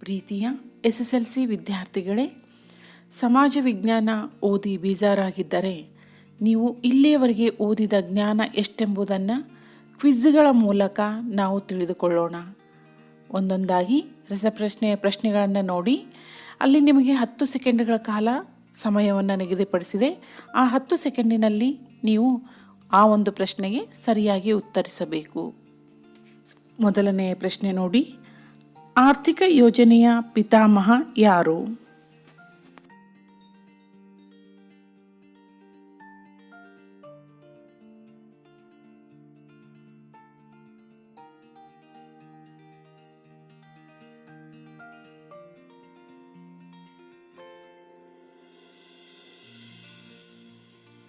ಪ್ರೀತಿಯ S S L C ವಿದ್ಯಾರ್ಥಿಗಳೇ, ಸಮಾಜ ವಿಜ್ಞಾನ ಓದಿ ಬೇಜಾರಾಗಿದ್ದರೆ ನೀವು ಇಲ್ಲಿಯವರೆಗೆ ಓದಿದ ಜ್ಞಾನ ಎಷ್ಟೆಂಬುದನ್ನು ಕ್ವಿಜ್ಗಳ ಮೂಲಕ ನಾವು ತಿಳಿದುಕೊಳ್ಳೋಣ. ಒಂದೊಂದಾಗಿ ರಸಪ್ರಶ್ನೆಯ ಪ್ರಶ್ನೆಗಳನ್ನು ನೋಡಿ, ಅಲ್ಲಿ ನಿಮಗೆ ಹತ್ತು ಸೆಕೆಂಡ್ಗಳ ಕಾಲ ಸಮಯವನ್ನು ನಿಗದಿಪಡಿಸಿದೆ. ಆ ಹತ್ತು ಸೆಕೆಂಡಿನಲ್ಲಿ ನೀವು ಆ ಒಂದು ಪ್ರಶ್ನೆಗೆ ಸರಿಯಾಗಿ ಉತ್ತರಿಸಬೇಕು. ಮೊದಲನೆಯ ಪ್ರಶ್ನೆ ನೋಡಿ. ಆರ್ಥಿಕ ಯೋಜನೆಯ ಪಿತಾಮಹ ಯಾರು?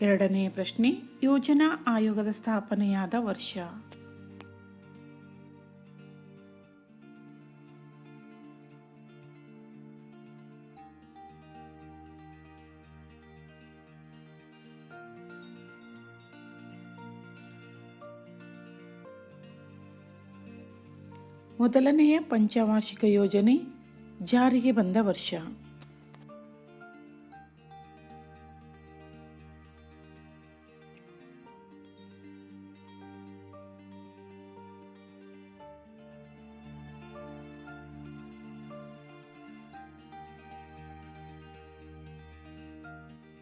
ಎರಡನೇ ಪ್ರಶ್ನೆ ಯೋಜನಾ ಆಯೋಗದ ಸ್ಥಾಪನೆಯಾದ ವರ್ಷ. ಮೊದಲನೆಯ ಪಂಚವಾರ್ಷಿಕ ಯೋಜನೆ ಜಾರಿಗೆ ಬಂದ ವರ್ಷ.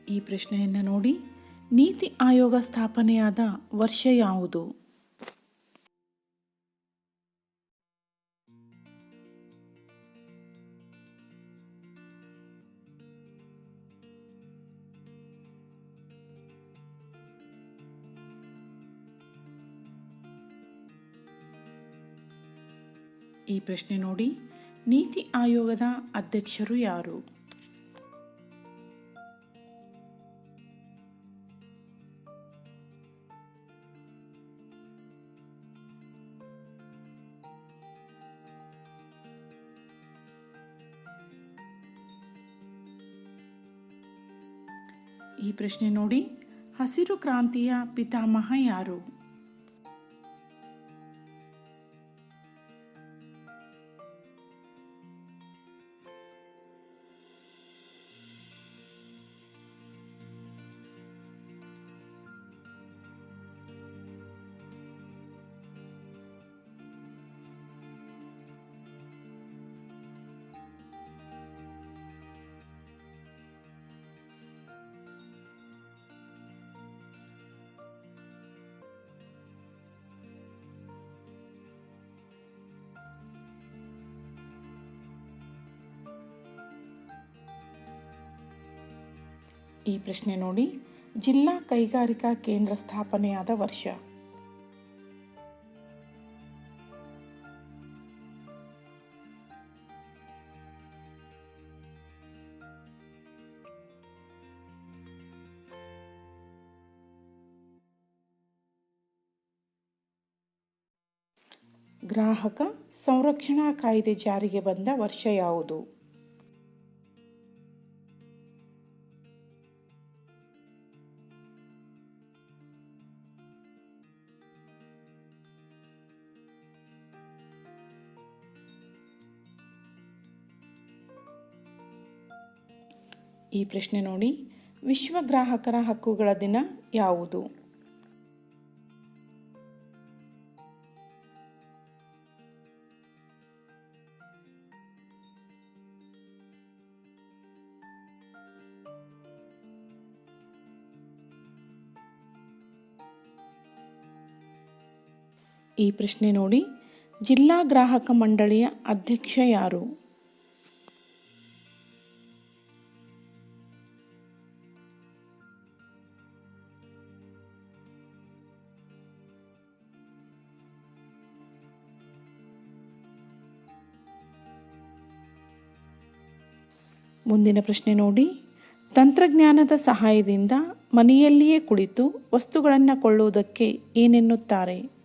ಈ ಪ್ರಶ್ನೆಯನ್ನು ನೋಡಿ ನೀತಿ ಆಯೋಗ ಸ್ಥಾಪನೆಯಾದ ವರ್ಷ ಯಾವುದು? ಈ ಪ್ರಶ್ನೆ ನೋಡಿ. ನೀತಿ ಆಯೋಗದ ಅಧ್ಯಕ್ಷರು ಯಾರು? ಈ ಪ್ರಶ್ನೆ ನೋಡಿ. ಹಸಿರು ಕ್ರಾಂತಿಯ ಪಿತಾಮಹ ಯಾರು? ಈ ಪ್ರಶ್ನೆ ನೋಡಿ. ಜಿಲ್ಲಾ ಕೈಗಾರಿಕಾ ಕೇಂದ್ರ ಸ್ಥಾಪನೆಯಾದ ವರ್ಷ. ಗ್ರಾಹಕ ಸಂರಕ್ಷಣಾ ಕಾಯ್ದೆ ಜಾರಿಗೆ ಬಂದ ವರ್ಷ ಯಾವುದು? ಈ ಪ್ರಶ್ನೆ ನೋಡಿ. ವಿಶ್ವ ಗ್ರಾಹಕರ ಹಕ್ಕುಗಳ ದಿನ ಯಾವುದು? ಈ ಪ್ರಶ್ನೆ ನೋಡಿ. ಜಿಲ್ಲಾ ಗ್ರಾಹಕ ಮಂಡಳಿಯ ಅಧ್ಯಕ್ಷ ಯಾರು? ಮುಂದಿನ ಪ್ರಶ್ನೆ ನೋಡಿ. ತಂತ್ರಜ್ಞಾನದ ಸಹಾಯದಿಂದ ಮನೆಯಲ್ಲಿಯೇ ಕುಳಿತು ವಸ್ತುಗಳನ್ನು ಕೊಳ್ಳುವುದಕ್ಕೆ ಏನೆನ್ನುತ್ತಾರೆ?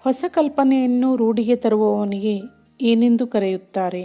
ಹೊಸ ಕಲ್ಪನೆಯನ್ನು ರೂಢಿಗೆ ತರುವವನಿಗೆ ಏನೆಂದು ಕರೆಯುತ್ತಾರೆ?